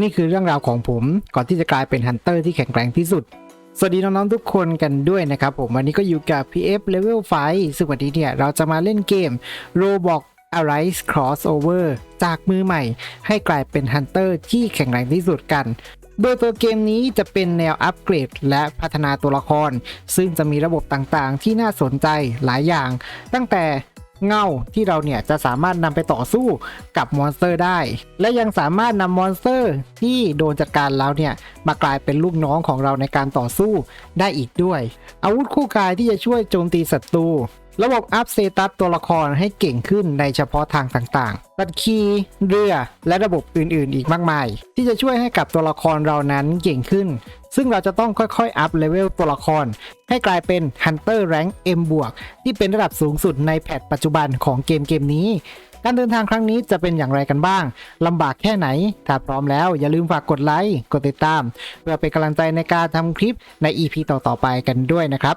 นี่คือเรื่องราวของผม ก่อนที่จะกลายเป็นฮันเตอร์ที่แข็งแกร่งที่สุด สวัสดีน้องๆทุกคนกันด้วยนะครับผมวันนี้ก็อยู่กับ PF Level 5ซึ่งวันนี้เนี่ยเราจะมาเล่นเกม Roblox Arise Crossover จากมือใหม่ ให้กลายเป็นฮันเตอร์ที่แข็งแกร่งที่สุดกันโดยตัวเกมนี้จะเป็นแนวอัปเกรดและพัฒนาตัวละคร ซึ่งจะมีระบบต่างๆ ที่น่าสนใจหลายอย่าง ตั้งแต่ เงาที่เราเนี่ยจะสามารถนำไปต่อสู้กับมอนสเตอร์ได้ และยังสามารถนำมอนสเตอร์ที่โดนจัดการแล้วเนี่ยมากลายเป็นลูกน้องของเราในการต่อสู้ได้อีกด้วย อาวุธคู่กายที่จะช่วยโจมตีศัตรู ระบบอัพเซตัสตัวละครให้เก่งขึ้นในเฉพาะทางต่างๆ บัตรคีย์เรือ และระบบอื่นๆ อีกมากมาย ที่จะช่วยให้กับตัวละครเรานั้นเก่งขึ้น ซึ่งเราจะต้องค่อยๆ อัพเลเวลตัวละคร ให้กลายเป็น Hunter Rank M บวกที่เป็นระดับสูงสุดในแพทปัจจุบันของเกมเกมนี้ การเดินทางครั้งนี้จะเป็นอย่างไรกันบ้างลำบากแค่ไหน ถ้าพร้อมแล้วอย่าลืมฝากกดไลค์ กดติดตาม เพื่อเป็นกำลังใจในการทำคลิปใน EP ต่อๆไปกันด้วยนะครับ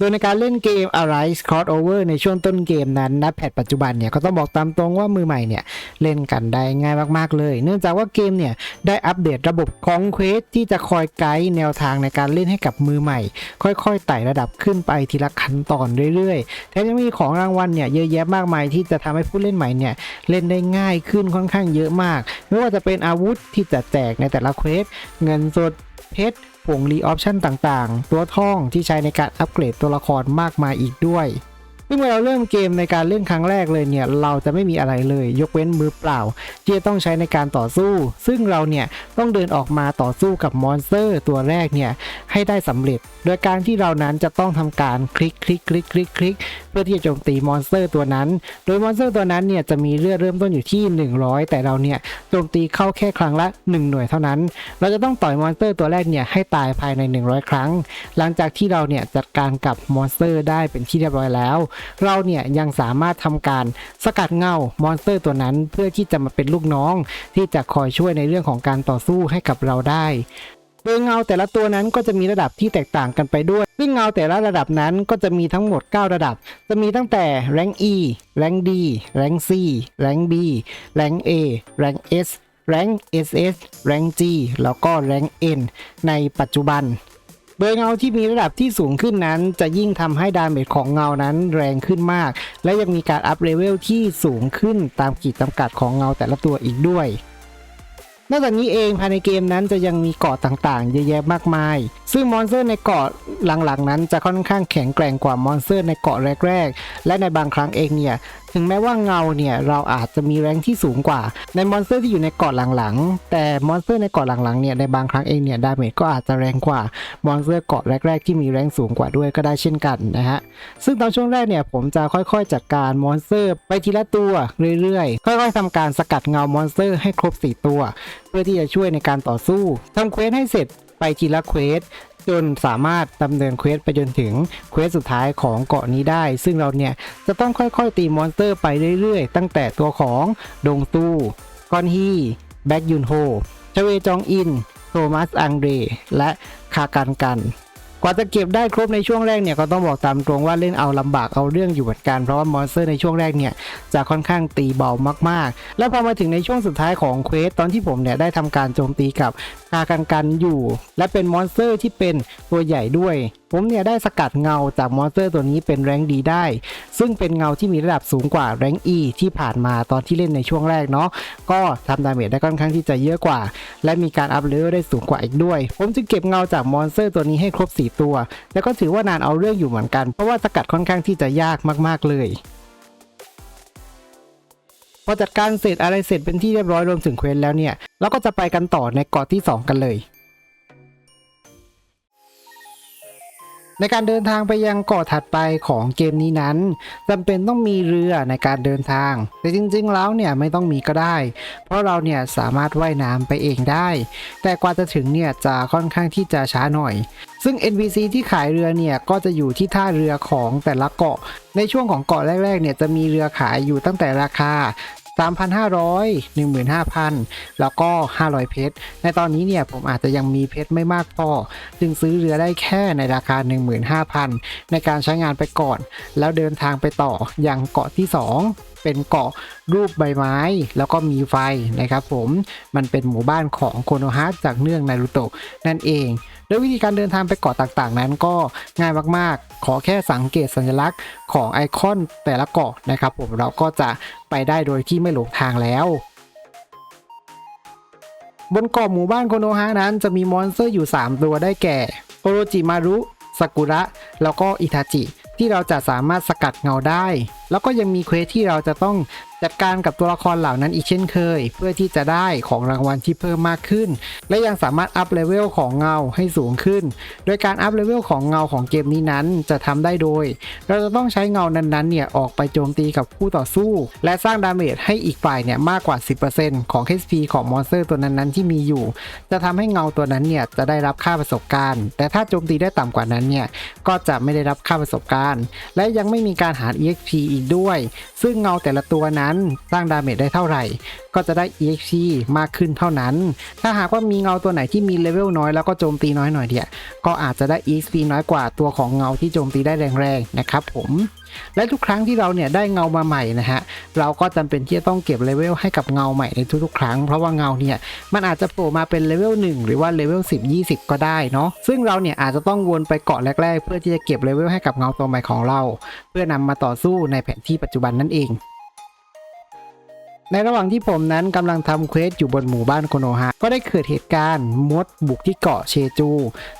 โดยในการเล่นเกม Arise Crossover ในช่วงต้นเกมนั้นณแพทปัจจุบันเนี่ยก็ต้องบอกตามตรงว่ามือใหม่เนี่ยเล่นกันได้ง่ายมากๆเลย เนื่องจากว่าเกมเนี่ยได้อัปเดตระบบของเควสที่จะคอยไกด์แนวทางในการเล่นให้กับมือใหม่ ค่อยๆไต่ระดับขึ้นไปทีละขั้นตอนเรื่อยๆแถมยังมีของรางวัลเนี่ยเยอะแยะมากมายที่จะทำให้ผู้เล่นใหม่เนี่ยเล่นได้ง่ายขึ้นค่อนข้างเยอะมาก ไม่ว่าจะเป็นอาวุธที่จะแจกในแต่ละเควสเงินสดเพชร ผงรีออปชั่นต่างๆ ตัวท่องที่ใช้ในการอัปเกรดตัวละครมากมายอีกด้วย ซึ่งเมื่อเราเริ่มเกมในการเล่นครั้งแรกเลยเนี่ยเราจะไม่มีอะไรเลย ยกเว้นมือเปล่า ที่จะต้องใช้ในการต่อสู้ ซึ่งเราเนี่ยต้องเดินออกมาต่อสู้กับมอนสเตอร์ตัวแรกเนี่ยให้ได้สำเร็จ โดยการที่เรานั้นจะต้องทำการคลิกคลิกคลิกคลิกคลิกเพื่อที่จะโจมตีมอนสเตอร์ตัวนั้น โดยมอนสเตอร์ตัวนั้นเนี่ยจะมีเลือดเริ่มต้นอยู่ที่ 100 แต่เราเนี่ยโจมตีเข้าแค่ครั้งละ 1 หน่วยเท่านั้น เราจะต้องต่อยมอนสเตอร์ตัวแรกเนี่ยให้ตายภายใน 100 ครั้ง หลังจากที่เราเนี่ยจัดการกับมอนสเตอร์ได้เป็นที่เรียบร้อยแล้วเราเนี่ยยังสามารถทำการสกัดเงามอนสเตอร์ตัวนั้น เพื่อที่จะมาเป็นลูกน้อง ที่จะคอยช่วยในเรื่องของการต่อสู้ให้กับเราได้โดยเงาแต่ละตัวนั้นก็จะมีระดับที่แตกต่างกันไปด้วย ซึ่งเงาแต่ละระดับนั้นก็จะมีทั้งหมด 9 ระดับ จะมีตั้งแต่ rank E rank D rank C rank B rank A rank S rank SS rank G แล้วก็ rank N ในปัจจุบัน โดยเงาที่มีระดับที่สูงขึ้นนั้น จะยิ่งทำให้ดาเมจของเงานั้นแรงขึ้นมาก และยังมีการอัพเลเวลที่สูงขึ้นตามขีดจำกัดของเงาแต่ละตัวอีกด้วยนอกจากนี้เองภายในเกมนั้นจะยังมีเกาะต่างๆ เยอะแยะมากมาย ซึ่งมอนสเตอร์ในเกาะหลังๆนั้นจะค่อนข้างแข็งแกร่งกว่ามอนสเตอร์ในเกาะแรก ๆ และในบางครั้งเองเนี่ย ถึงแม้ว่าเงาเนี่ยเราอาจจะมีแรงที่สูงกว่า ในมอนสเตอร์ที่อยู่ในเกาะหลังๆ แต่มอนสเตอร์ในเกาะหลังๆเนี่ยในบางครั้งเองเนี่ยดาเมจก็อาจจะแรงกว่ามอนสเตอร์เกาะแรกๆ ที่มีแรงสูงกว่าด้วยก็ได้เช่นกันนะฮะ ซึ่งตอนช่วงแรกเนี่ยผมจะค่อยๆ จัดการมอนสเตอร์ไปทีละตัวเรื่อยๆ ค่อยๆทำการสกัดเงามอนสเตอร์ให้ครบ 4 ตัว เพื่อที่จะช่วยในการต่อสู้ทำเควสให้เสร็จไปทีละเควส จนสามารถดำเนินเควสไปจนถึงเควสสุดท้ายของเกาะนี้ได้ ซึ่งเราเนี่ยจะต้องค่อยๆตีมอนสเตอร์ไปเรื่อยๆ ตั้งแต่ตัวของดงตู้กอนฮีแบ็กยุนโฮชเวจองอิน โทมัสอังเดรและคากันกัน กว่าจะเก็บได้ครบในช่วงแรกเนี่ยก็ต้องบอกตามตรงว่าเล่นเอาลำบากเอาเรื่องอยู่เหมือนกันเพราะว่ามอนสเตอร์ในช่วงแรกเนี่ยจะค่อนข้างตีเบามากๆ แล้วพอมาถึงในช่วงสุดท้ายของเควสตอนที่ผมเนี่ยได้ทำการโจมตีกับคากันกันอยู่ และเป็นมอนสเตอร์ที่เป็นตัวใหญ่ด้วย ผมเนี่ยได้สกัดเงาจากมอนสเตอร์ตัวนี้เป็นแรงดีได้ ซึ่งเป็นเงาที่มีระดับสูงกว่าแรง E ที่ผ่านมาตอนที่เล่นในช่วงแรกเนาะก็ทำดาเมจได้ค่อนข้างที่จะเยอะกว่า และมีการอัพเลเวลได้สูงกว่าอีกด้วย ผมจึงเก็บเงาจากมอนสเตอร์ตัวนี้ให้ครบ4ตัว แล้วก็ถือว่านานเอาเรื่องอยู่เหมือนกัน เพราะว่าสกัดค่อนข้างที่จะยากมาก ๆ เลยพอจัดการเสร็จอะไรเสร็จเป็นที่เรียบร้อยรวมถึงเควสแล้วเนี่ยเราก็จะไปกันต่อในเกาะที่ 2 กันเลย ในการเดินทางไปยังเกาะถัดไปของเกมนี้นั้นจำเป็นต้องมีเรือในการเดินทาง แต่จริงๆแล้วเนี่ยไม่ต้องมีก็ได้ เพราะเราเนี่ยสามารถว่ายน้ำไปเองได้ แต่กว่าจะถึงเนี่ยจะค่อนข้างที่จะช้าหน่อย ซึ่ง NPC ที่ขายเรือเนี่ยก็จะอยู่ที่ท่าเรือของแต่ละเกาะ ในช่วงของเกาะแรกๆเนี่ยจะมีเรือขายอยู่ตั้งแต่ราคา 3,500 15,000 แล้วก็ 500 เพชร ในตอนนี้เนี่ยผมอาจจะยังมีเพชรไม่มากพอ จึงซื้อเรือได้แค่ในราคา 15,000 ในการใช้งานไปก่อน แล้วเดินทางไปต่อยังเกาะที่ 2เป็นเกาะรูปใบไม้ แล้วก็มีไฟนะครับผมมันเป็นหมู่บ้านของโคโนฮะจากเรื่องนารูโตะนั่นเอง โดยวิธีการเดินทางไปเกาะต่างๆ นั้นก็ง่ายมากๆ ขอแค่สังเกตสัญลักษณ์ของไอคอนแต่ละเกาะนะครับผมเราก็จะไปได้โดยที่ไม่หลงทางแล้วบนเกาะหมู่บ้านโคโนฮะนั้นจะมีมอนสเตอร์อยู่ 3 ตัวได้แก่โอโรจิมารุ ซากุระ แล้วก็อิทาจิ ที่เราจะสามารถสกัดเงาได้ แล้วก็ยังมีเควสที่เราจะต้องจัดการกับตัวละครเหล่านั้นอีกเช่นเคย เพื่อที่จะได้ของรางวัลที่เพิ่มมากขึ้น และยังสามารถอัพเลเวลของเงาให้สูงขึ้น โดยการอัพเลเวลของเงาของเกมนี้นั้นจะทำได้โดย เราจะต้องใช้เงานั้นๆเนี่ยออกไปโจมตีกับผู้ต่อสู้ และสร้างดาเมจให้อีกฝ่ายเนี่ยมากกว่า 10%ของ HP ของมอนสเตอร์ตัวนั้นๆที่มีอยู่ จะทำให้เงาตัวนั้นเนี่ยจะได้รับค่าประสบการณ์ แต่ถ้าโจมตีได้ต่ำกว่านั้นเนี่ยก็จะไม่ได้รับค่าประสบการณ์ และยังไม่มีการหา EXP อีกด้วย ซึ่งเงาแต่ละตัวนั้นสร้างดาเมจได้เท่าไหร่ ก็จะได้ EXP มากขึ้นเท่านั้น ถ้าหากว่ามีเงาตัวไหนที่มีเลเวลน้อยแล้วก็โจมตีน้อยหน่อยเดียก็อาจจะได้ EXP น้อยกว่าตัวของเงาที่โจมตีได้แรงๆนะครับผม และทุกครั้งที่เราเนี่ยได้เงามาใหม่นะฮะเราก็จำเป็นที่จะต้องเก็บเลเวลให้กับเงาใหม่ในทุกๆ ครั้ง เพราะว่าเงาเนี่ยมันอาจจะโผล่มาเป็นเลเวล1หรือว่าเลเวล10 20 ก็ได้เนาะซึ่งเราเนี่ยอาจจะต้องวนไปเกาะแรกๆ เพื่อที่จะเก็บเลเวลให้กับเงาตัวใหม่ของเรา เพื่อนำมาต่อสู้ในแผนที่ปัจจุบันนั่นเอง ในระหว่างที่ผมนั้นกำลังทำเควสอยู่บนหมู่บ้านโคโนฮะก็ได้เกิดเหตุการณ์มดบุกที่เกาะเชจู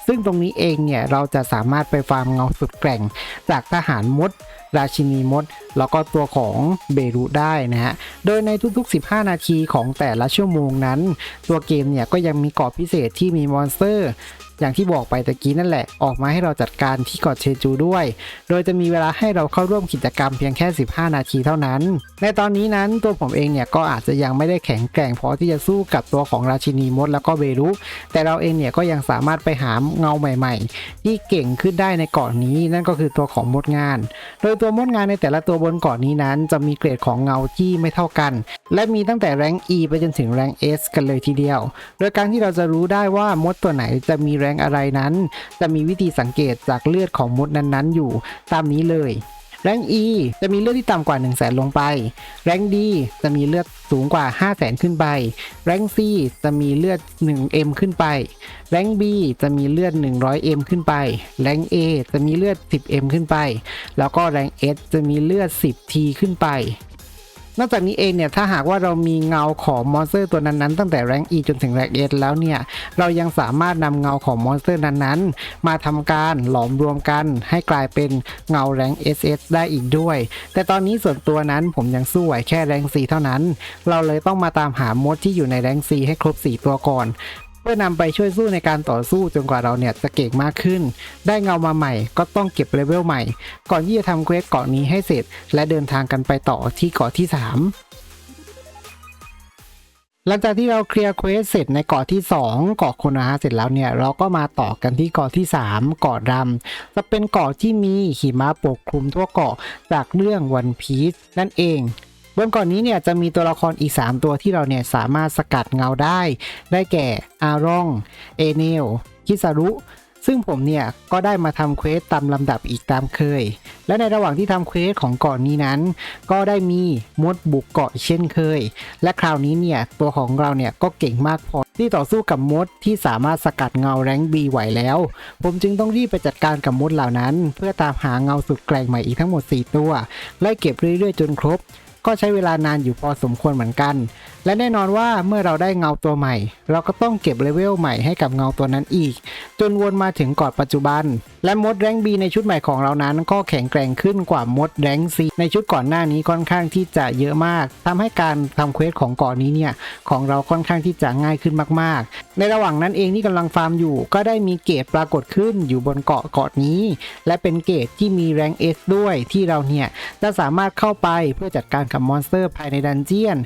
ซึ่งตรงนี้เองเนี่ยเราจะสามารถไปฟาร์มเงาสุดแกร่ง จากทหารมด ราชินีมด แล้วก็ตัวของเบรุได้นะฮะ โดยในทุกๆ 15 นาทีของแต่ละชั่วโมงนั้น ตัวเกมเนี่ยก็ยังมีเกาะพิเศษที่มีมอนสเตอร์ อย่างที่บอกไปตะกี้นั่นแหละออกมาให้เราจัดการที่เกาะเชจูด้วย โดยจะมีเวลาให้เราเข้าร่วมกิจกรรมเพียงแค่ 15 นาทีเท่านั้น ในตอนนี้นั้นตัวผมเองเนี่ยก็อาจจะยังไม่ได้แข็งแกร่งพอที่จะสู้กับตัวของราชินีมดแล้วก็เบรุแต่เราเองเนี่ยก็ยังสามารถไปหาเงาใหม่ๆ ที่เก่งขึ้นได้ในเกาะนี้นั่นก็คือตัวของมดงาน โดยตัวมดงานในแต่ละตัวบนเกาะนี้นั้น จะมีเกรดของเงาที่ไม่เท่ากัน และมีตั้งแต่แรง E ไปจนถึงแรง S กันเลยทีเดียว โดยการที่เราจะรู้ได้ว่ามดตัวไหนจะมีแรงงอะไรนั้น จะมีวิธีสังเกตจากเลือดของมดนั้นๆ อยู่ตามนี้เลย แรง E จะมีเลือดที่ต่ำกว่า 1 0 0 0 0แสนลงไป แรง D จะมีเลือดสูงกว่า 5 0 0แสนขึ้นไป แรง C จะมีเลือด 1M ขึ้นไป แรง B จะมีเลือด 100M ขึ้นไป แรง A จะมีเลือด 10M ขึ้นไป แล้วก็แรง S จะมีเลือด 10T ขึ้นไป นอกจากนี้เองเนี่ยถ้าหากว่าเรามีเงาของมอนสเตอร์ตัวนั้นๆ ตั้งแต่แรง E จนถึงแรง S แล้วเนี่ยเรายังสามารถนำเงาของมอนสเตอร์นั้นๆ มาทำการหลอมรวมกันให้กลายเป็นเงาแรง SS ได้อีกด้วย แต่ตอนนี้ส่วนตัวนั้นผมยังสู้ไหวแค่แรง C เท่านั้น เราเลยต้องมาตามหามดที่อยู่ในแรง C ให้ครบ 4 ตัวก่อน เพื่อนำไปช่วยสู้ในการต่อสู้จนกว่าเราเนี่ยจะเก่งมากขึ้น ได้เงามาใหม่ก็ต้องเก็บเลเวลใหม่ ก่อนที่จะทำเควสเกาะนี้ให้เสร็จ และเดินทางกันไปต่อที่เกาะที่ 3หลังจากที่เราเคลียร์เควสเสร็จในเกาะที่ 2 เกาะโคนาฮะเสร็จแล้วเนี่ย เราก็มาต่อกันที่เกาะที่ 3 เกาะดำจะเป็นเกาะที่มีหิมะปกคลุมทั่วเกาะจากเรื่องวันพีซนั่นเอง บนเกาะนนี้เนี่ยจะมีตัวละครอีก 3 ตัวที่เราเนี่ยสามารถสกัดเงาได้ ได้แก่อารอง เอเนล คิซารุ ซึ่งผมเนี่ยก็ได้มาทำเควสตามลำดับอีกตามเคย และในระหว่างที่ทำเควสของเกาะนนี้นั้น ก็ได้มีมดบุกเกาะเช่นเคย และคราวนี้เนี่ยตัวของเราเนี่ยก็เก่งมากพอที่ต่อสู้กับมดที่สามารถสกัดเงาแรงบีไหวแล้ว ผมจึงต้องรีบไปจัดการกับมดเหล่านั้น เพื่อตามหาเงาสุดแกร่งใหม่อีกทั้งหมด 4 ตัวไล่เก็บเรื่อยๆจนครบ ก็ใช้เวลานานอยู่พอสมควรเหมือนกันและแน่นอนว่าเมื่อเราได้เงาตัวใหม่ เราก็ต้องเก็บเลเวลใหม่ให้กับเงาตัวนั้นอีก จนวนมาถึงกอดปัจจุบัน และมดแรงบีในชุดใหม่ของเรานั้น ก็แข็งแกร่งขึ้นกว่ามดแรงซีในชุดก่อนหน้านี้ค่อนข้างที่จะเยอะมากทำให้การทำเควสของเกาะนนี้เนี่ยของเราค่อนข้างที่จะง่ายขึ้นมาก ๆ ในระหว่างนั้นเองที่กำลังฟาร์มอยู่ ก็ได้มีเกตปรากฏขึ้นอยู่บนเกาะเกาะนี้ และเป็นเกตที่มีแรงเอสด้วยที่เราเนี่ยจะสามารถเข้าไปเพื่อจัดการกับมอนสเตอร์ภายในดันเจียน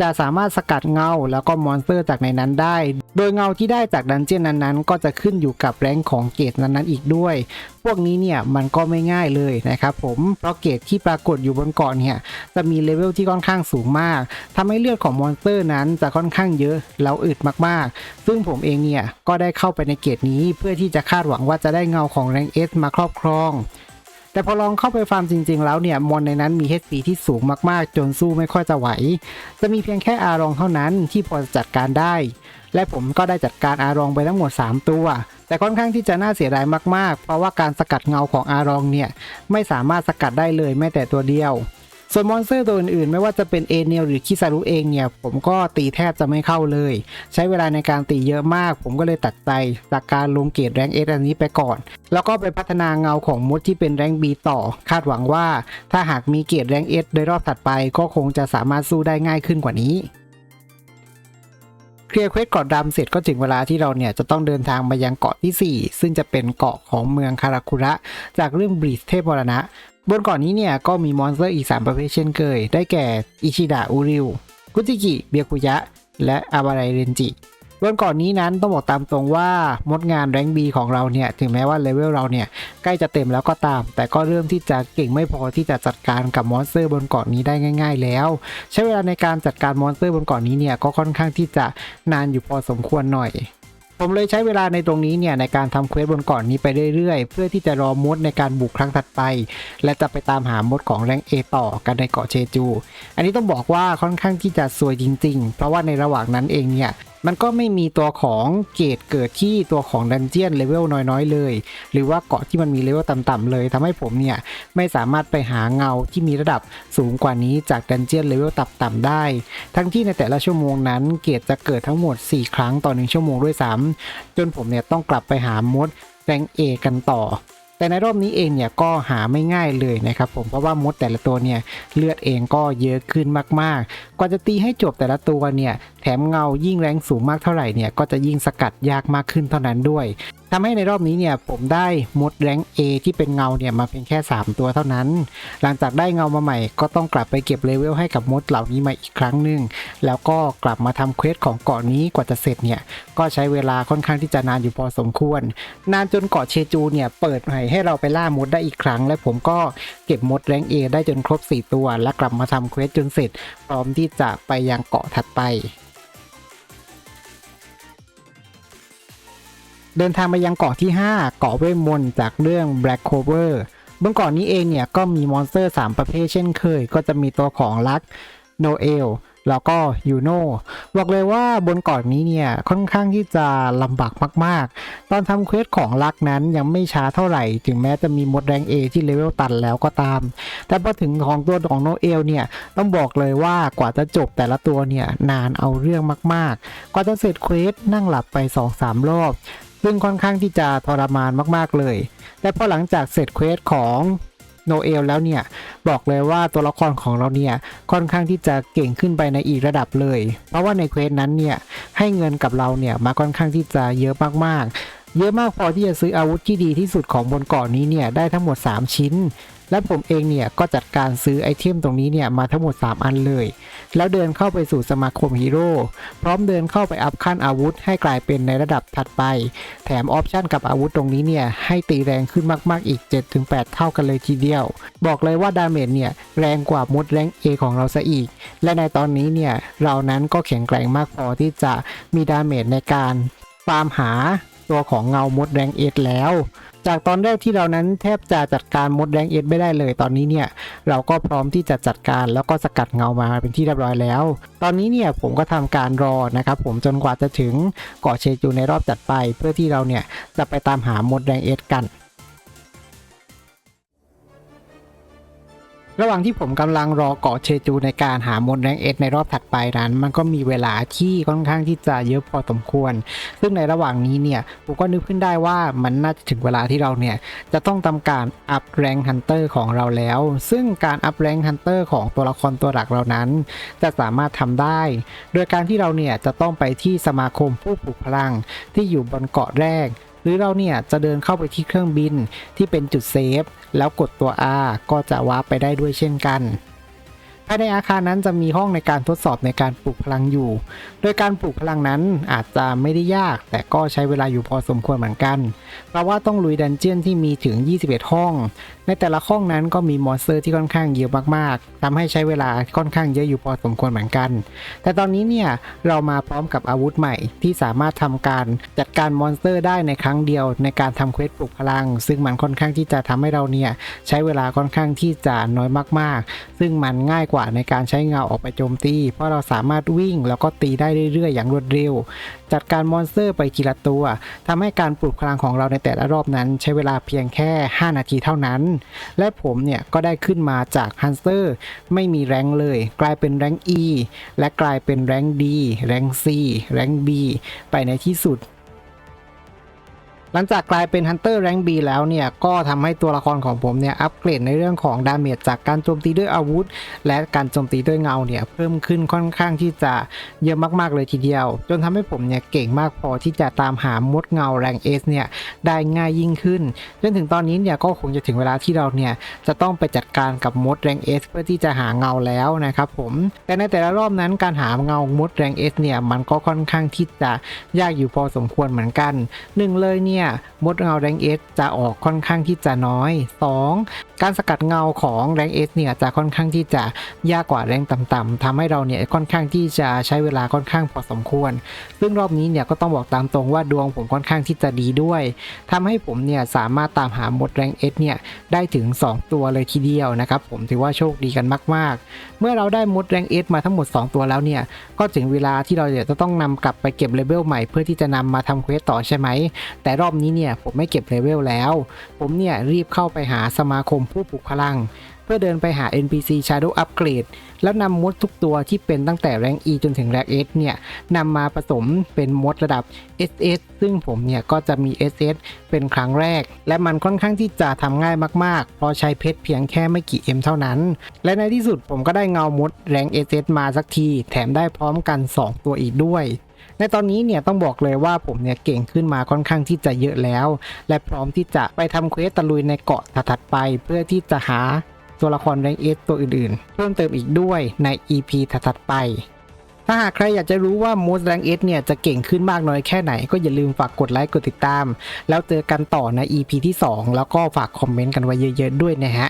จะสามารถสกัดเงาแล้วก็มอนสเตอร์จากในนั้นได้ โดยเงาที่ได้จากดันเจี้ยนนั้นๆ ก็จะขึ้นอยู่กับแรงของเกตนั้นๆ อีกด้วย พวกนี้เนี่ยมันก็ไม่ง่ายเลยนะครับผมเพราะเกตที่ปรากฏอยู่บนเกาะเนี่ยจะมีเลเวลที่ค่อนข้างสูงมากทำให้เลือดของมอนสเตอร์นั้นจะค่อนข้างเยอะแล้วอึดมากๆ ซึ่งผมเองเนี่ยก็ได้เข้าไปในเกตนี้เพื่อที่จะคาดหวังว่าจะได้เงาของแรงเอสมาครอบครอง แต่พอลองเข้าไปฟาร์มจริง ๆ แล้วเนี่ยมอนในนั้นมี HP ที่สูงมากๆ จนสู้ไม่ค่อยจะไหว จะมีเพียงแค่อารองเท่านั้นที่พอจะจัดการได้ และผมก็ได้จัดการอารองไปทั้งหมด 3 ตัว แต่ค่อนข้างที่จะน่าเสียดายมากๆ เพราะว่าการสกัดเงาของอารองเนี่ยไม่สามารถสกัดได้เลยแม้แต่ตัวเดียว ส่วนมอนสเตอร์ตัวอื่นๆ ไม่ว่าจะเป็นเอเนียลหรือคิซารุเองเนี่ย ผมก็ตีแทบจะไม่เข้าเลย ใช้เวลาในการตีเยอะมาก ผมก็เลยตัดใจจากการลงเกรดแรงเอสอันนี้ไปก่อน แล้วก็ไปพัฒนาเงาของมดที่เป็นแรงบีต่อ คาดหวังว่า ถ้าหากมีเกรดแรงเอสโดยรอบถัดไปก็คงจะสามารถสู้ได้ง่ายขึ้นกว่านี้เคลียร์เควสเกาะดำเสร็จก็ถึงเวลาที่เราเนี่ยจะต้องเดินทางมายังเกาะทีสี่4 ซึ่งจะเป็นเกาะของเมืองคาราคุระ จากเรื่องบรีสเทพมรณะ บนเกาะนนี้เนี่ยก็มีมอนสเตอร์อีก 3 ประเภทเช่นเคย ได้แก่ อิชิดะอูริว กุจิกิ เบียคุยะ และอาบารายเรนจิ บนเกาะนนี้นั้นต้องบอกตามตรงว่ามดงานแรงบีของเราเนี่ย ถึงแม้ว่าเลเวลเราเนี่ย ใกล้จะเต็มแล้วก็ตาม แต่ก็เริ่มที่จะเก่งไม่พอที่จะจัดการกับมอนสเตอร์บนเกาะนนี้ได้ง่าย ๆ แล้ว ใช้เวลาในการจัดการมอนสเตอร์บนเกาะนนี้เนี่ยก็ค่อนข้างที่จะนานอยู่พอสมควรหน่อย ผมเลยใช้เวลาในตรงนี้เนี่ยในการทำเควสบนเกาะนนี้ไปเรื่อยๆ เพื่อที่จะรอมดในการบุกครั้งถัดไป และจะไปตามหามดของแรงเอต่อกันในเกาะเชจู อันนี้ต้องบอกว่าค่อนข้างที่จะสวยจริง ๆ เพราะว่าในระหว่างนั้นเองเนี่ยมันก็ไม่มีตัวของเกรดเกิดที่ตัวของดันเจียนเลเวลน้อยๆเลย หรือว่าเกาะที่มันมีเลเวลต่ำๆเลยทำให้ผมเนี่ย ไม่สามารถไปหาเงาที่มีระดับสูงกว่านี้จากดันเจียนเลเวลต่ำๆได้ ทั้งที่ในแต่ละชั่วโมงนั้นเกรดจะเกิดทั้งหมด 4 ครั้งต่อ 1 ชั่วโมงด้วยซ้ำจนผมเนี่ยต้องกลับไปหามดแรงเอกันต่อ แต่ในรอบนี้เองเนี่ยก็หาไม่ง่ายเลยนะครับผมเพราะว่ามดแต่ละตัวเนี่ยเลือดเองก็เยอะขึ้นมากๆ กว่าจะตีให้จบแต่ละตัวเนี่ยแถมเงายิ่งแรงสูงมากเท่าไหร่เนี่ยก็จะยิ่งสกัดยากมากขึ้นเท่านั้นด้วย ทำให้ในรอบนี้เนี่ยผมได้มดแรง A ที่เป็นเงาเนี่ยมาเพียงแค่ 3 ตัวเท่านั้น หลังจากได้เงามาใหม่ ก็ต้องกลับไปเก็บเลเวลให้กับมดเหล่านี้มาอีกครั้งหนึ่งแล้วก็กลับมาทำเควสของเกาะนี้กว่าจะเสร็จเนี่ยก็ใช้เวลาค่อนข้างที่จะนานอยู่พอสมควร นานจนเกาะเชจูเนี่ยเปิดให้ให้เราไปล่ามดได้อีกครั้ง และผมก็เก็บมดแรงเอได้จนครบ 4 ตัว และกลับมาทำเควสจนเสร็จ พร้อมที่จะไปยังเกาะถัดไป เดินทางไปยังเกาะที่ 5 เกาะเวทมนต์จากเรื่อง Black Clover บนเกาะนี้เองเนี่ยก็มีมอนสเตอร์ 3 ประเภทเช่นเคย ก็จะมีตัวของลักโนเอลแล้วก็ยูโนบอกเลยว่าบนเกาะนี้เนี่ยค่อนข้างที่จะลำบากมาก ๆ ตอนทำเควสของลักนั้นยังไม่ช้าเท่าไหร่ ถึงแม้จะมีมดแรงเอที่เลเวลตันแล้วก็ตาม แต่พอถึงของตัวของโนเอลเนี่ยต้องบอกเลยว่ากว่าจะจบแต่ละตัวเนี่ยนานเอาเรื่องมาก ๆ กว่าจะเสร็จเควสนั่งหลับไป 2-3 รอบ ซึ่งค่อนข้างที่จะทรมานมากๆเลยแต่พอหลังจากเสร็จเควสของโนเอลแล้วเนี่ย บอกเลยว่าตัวละครของเราเนี่ย ค่อนข้างที่จะเก่งขึ้นไปในอีกระดับเลย เพราะว่าในเควสนั้นเนี่ย ให้เงินกับเราเนี่ย มาค่อนข้างที่จะเยอะมากๆ เยอะมากพอที่จะซื้ออาวุธที่ดีที่สุดของบนเกาะนนี้เนี่ยได้ทั้งหมด 3 ชิ้น และผมเองเนี่ยก็จัดการซื้อไอเทมตรงนี้เนี่ยมาทั้งหมด 3 อันเลย แล้วเดินเข้าไปสู่สมาคมฮีโร่พร้อมเดินเข้าไปอัพขั้นอาวุธ ให้กลายเป็นในระดับถัดไป แถมออปชันกับอาวุธตรงนี้เนี่ย ให้ตีแรงขึ้นมากๆอีก 7-8 เท่ากันเลยทีเดียว บอกเลยว่าดาเมจเนี่ย แรงกว่ามดแรง A ของเราซะอีก และในตอนนี้เนี่ย เรานั้นก็แข็งแกร่งมากพอที่จะมีดาเมจในการฟามหาตัวของเงามดแรงเอแล้ว จากตอนแรกที่เรานั้นแทบจะจัดการมดแรงเอสไม่ได้เลย ตอนนี้เนี่ยเราก็พร้อมที่จะจัดการแล้วก็สกัดเงามาเป็นที่เรียบร้อยแล้ว ตอนนี้เนี่ยผมก็ทำการรอนะครับผมจนกว่าจะถึงเกาะเชจูในรอบจัดไป เพื่อที่เราเนี่ยจะไปตามหามดแรงเอสกัน ระหว่างที่ผมกำลังรอเกาะเชจูในการหามดแรงเอสในรอบถัดไปนั้น มันก็มีเวลาที่ค่อนข้างที่จะเยอะพอสมควร ซึ่งในระหว่างนี้เนี่ยผมก็นึกขึ้นได้ว่ามันน่าจะถึงเวลาที่เราเนี่ยจะต้องทำการอัพแรงฮันเตอร์ของเราแล้ว ซึ่งการอัพแรงฮันเตอร์ของตัวละครตัวหลักเรานั้น จะสามารถทำได้ โดยการที่เราเนี่ยจะต้องไปที่สมาคมผู้ปลูกพลังที่อยู่บนเกาะแรก หรือเราเนี่ยจะเดินเข้าไปที่เครื่องบินที่เป็นจุดเซฟ แล้วกดตัว R ก็จะวาร์ปไปได้ด้วยเช่นกันภายในอาคารนั้นจะมีห้องในการทดสอบในการปลูกพลังอยู่ โดยการปลูกพลังนั้นอาจจะไม่ได้ยาก แต่ก็ใช้เวลาอยู่พอสมควรเหมือนกัน เพราะว่าต้องลุยดันเจียนที่มีถึง 21 ห้อง ในแต่ละห้องนั้นก็มีมอนสเตอร์ที่ค่อนข้างเยอะมากๆทำให้ใช้เวลาค่อนข้างเยอะอยู่พอสมควรเหมือนกัน แต่ตอนนี้เนี่ยเรามาพร้อมกับอาวุธใหม่ที่สามารถทำการจัดการมอนสเตอร์ได้ในครั้งเดียวในการทำเควสปลุกพลัง ซึ่งมันค่อนข้างที่จะทำให้เราเนี่ยใช้เวลาค่อนข้างที่จะน้อยมากๆ ซึ่งมันง่ายกว่าในการใช้เงาออกไปโจมตี เพราะเราสามารถวิ่งแล้วก็ตีได้เรื่อยๆ อย่างรวดเร็ว จัดการมอนสเตอร์ไปทีละตัวทำให้การปลุกพลังของเราในแต่ละรอบนั้น ใช้เวลาเพียงแค่ 5 นาทีเท่านั้นและผมเนี่ยก็ได้ขึ้นมาจากฮันสเตอร์ไม่มีแรงเลย กลายเป็นแรง E และกลายเป็นแรง D แรง C แรง B ไปในที่สุด หลังจากกลายเป็นฮันเตอร์แรง B แล้วเนี่ย ก็ทำให้ตัวละครของผมเนี่ย อัปเกรดในเรื่องของดาเมจจากการโจมตีด้วยอาวุธ และการโจมตีด้วยเงาเนี่ย เพิ่มขึ้นค่อนข้างที่จะเยอะมากๆเลยทีเดียว จนทำให้ผมเนี่ยเก่งมากพอที่จะตามหามดเงาแรงเอสเนี่ย ได้ง่ายยิ่งขึ้น จนถึงตอนนี้เนี่ยก็คงจะถึงเวลาที่เราเนี่ย จะต้องไปจัดการกับมดแรงเอสเพื่อที่จะหาเงาแล้วนะครับผมแต่ในแต่ละรอบนั้นการหาเงามดแรงเอสเนี่ยมันก็ค่อนข้างที่จะยากอยู่พอสมควรเหมือนกันหนึ่งเลยเนี่ยมดเงาแรงเอสจะออกค่อนข้างที่จะน้อย 2. การสกัดเงาของแรงเอสเนี่ยจะค่อนข้างที่จะยากกว่าแรงต่ำๆทำให้เราเนี่ยค่อนข้างที่จะใช้เวลาค่อนข้างพอสมควร ซึ่งรอบนี้เนี่ยก็ต้องบอกตามตรงว่าดวงผมค่อนข้างที่จะดีด้วยทำให้ผมเนี่ยสามารถตามหามดแรงเอสเนี่ยได้ถึง 2 ตัวเลยทีเดียวนะครับผมถือว่าโชคดีกันมาก ๆ เมื่อเราได้มดแรงเอสมาทั้งหมด 2 ตัวแล้วเนี่ยก็ถึงเวลาที่เราจะต้องนำกลับไปเก็บเลเวลใหม่เพื่อที่จะนำมาทำเควสต่อใช่ไหมแต่รอบนี้เนี่ยผมไม่เก็บเลเวลแล้ว ผมเนี่ยรีบเข้าไปหาสมาคมผู้ปลุกพลัง เพื่อเดินไปหา NPC Shadow Upgrade แล้วนำมดทุกตัวที่เป็นตั้งแต่แรง E จนถึงแรง S เนี่ยนำมาผสมเป็นมดระดับ SS ซึ่งผมเนี่ยก็จะมี SS เป็นครั้งแรก และมันค่อนข้างที่จะทำง่ายมากๆ เพราะใช้เพชรเพียงแค่ไม่กี่ M เท่านั้น และในที่สุดผมก็ได้เงามดแรง SS มาสักที แถมได้พร้อมกัน 2 ตัวอีกด้วย ในตอนนี้เนี่ยต้องบอกเลยว่าผมเนี่ยเก่งขึ้นมาค่อนข้างที่จะเยอะแล้ว และพร้อมที่จะไปทำเควสตะลุยในเกาะถัดๆไป เพื่อที่จะหาตัวละครแรงเอสตัวอื่นๆ เพิ่มเติมอีกด้วยใน EP ถัดๆไป ถ้าหากใครอยากจะรู้ว่ามูสแรงเอสเนี่ยจะเก่งขึ้นมากน้อยแค่ไหน ก็อย่าลืมฝากกดไลค์กดติดตาม แล้วเจอกันต่อใน EP ที่ 2 แล้วก็ฝากคอมเมนต์กันไว้เยอะ ๆ ด้วยนะฮะ